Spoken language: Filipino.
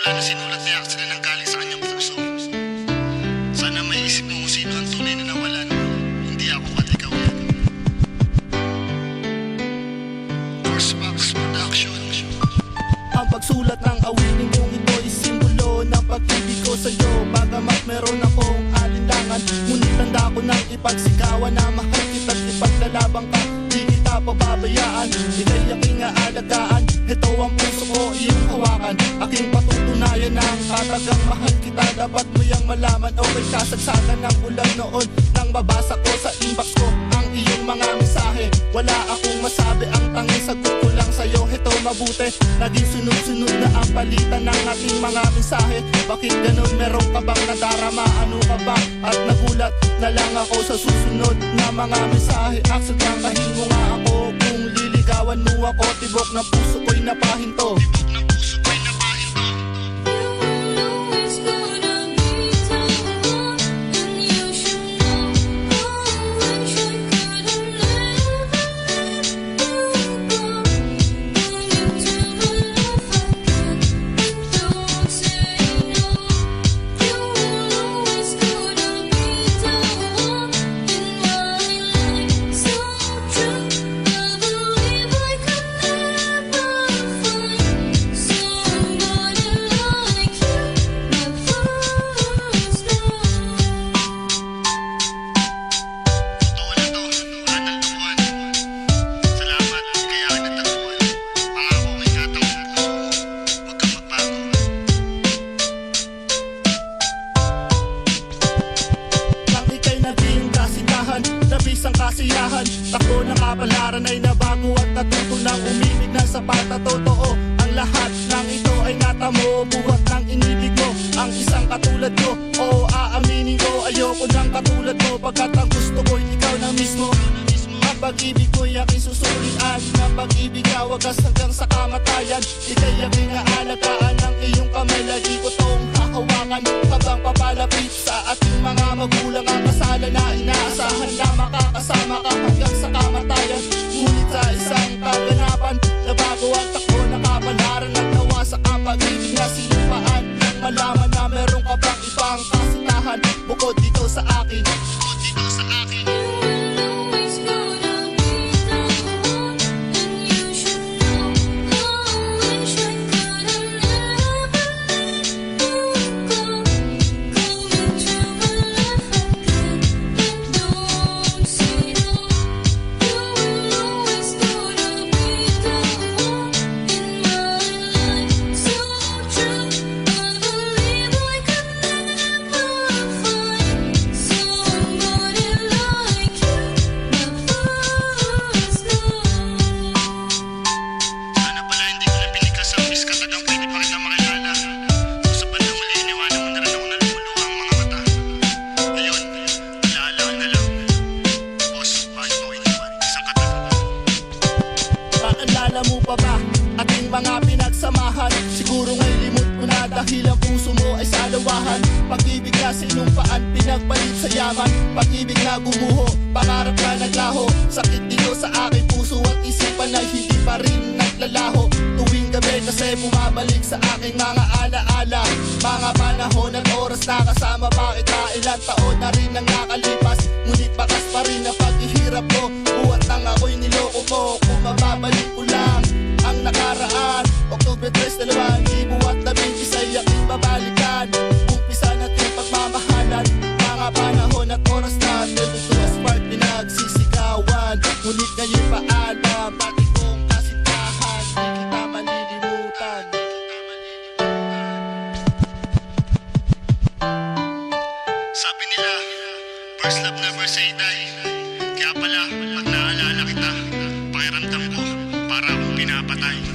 simula na sinulat ni Axel ang galing sa kanyang puso. Sana maisip mo kung sino ang tunay na nawalan. Hindi ako at ikaw yan. Horsebox Production. Ang pagsulat ng awitin kong ito ay simbolo ng pag-ibig ko sa'yo. Bagamat meron akong alinlangan Ngunit tanda ko nang ipagsigawan na mahal kita't ipaglalabang ka. Di kita pababayaan, inayaking aalagaan. Ito ang puso ko, iyong hawakan. Aking patuloy patutunayan na. Ang katagang mahal kita Dapat mo yang malaman, okay kasagsagan ng ulan noon. Nang mabasa ko sa inbox ko ang iyong mga mensahe. Wala akong masabi, ang tanging sagot ko lang sa'yo. Ito mabuti, naging sunod-sunod na ang palitan ng ating mga mensahe. Bakit ganun, meron ka bang nadarama? Ano ka ba? At nagulat na lang ako sa susunod na mga mensahe. Aksot lang kahingo nga ako Kung liligawan mo ako, tibok ng puso ko'y napahinto Labis ang kasiyahan. Takbo ng kapalaran ay nabago At natuto ng umibig ng sapat na totoo. Ang lahat ng ito ay natamo Buhat ng inibig mo. Ang isang katulad ko Oo aaminin ko Ayoko ng katulad mo. Pagkat ang gusto ko'y ikaw na mismo. Pag-ibig ko'y aking susulian. Ang pag-ibig na wagas hanggang sa kamatayan. Ika'y aking aalagaan Maalala mo pa ba ating mga pinagsamahan? Siguro ngay limot mo na dahil ang puso mo ay salawahan. Pag-ibig na sinumpaan, pinagpalit sa yaman? Pag-ibig na gumuho, pangarap na naglaho. Sakit dito sa aking puso at isipan na hindi pa rin naglalaho. Tuwing gabi kasi bumabalik sa aking mga alaala. Mga panahon at oras na kasama pa kita Ilang taon na rin ang nakalipas. Ngunit bakas pa rin ang first love never say die. Kaya pala, pag naalala kita, pakiramdam ko, para akong pinapatay.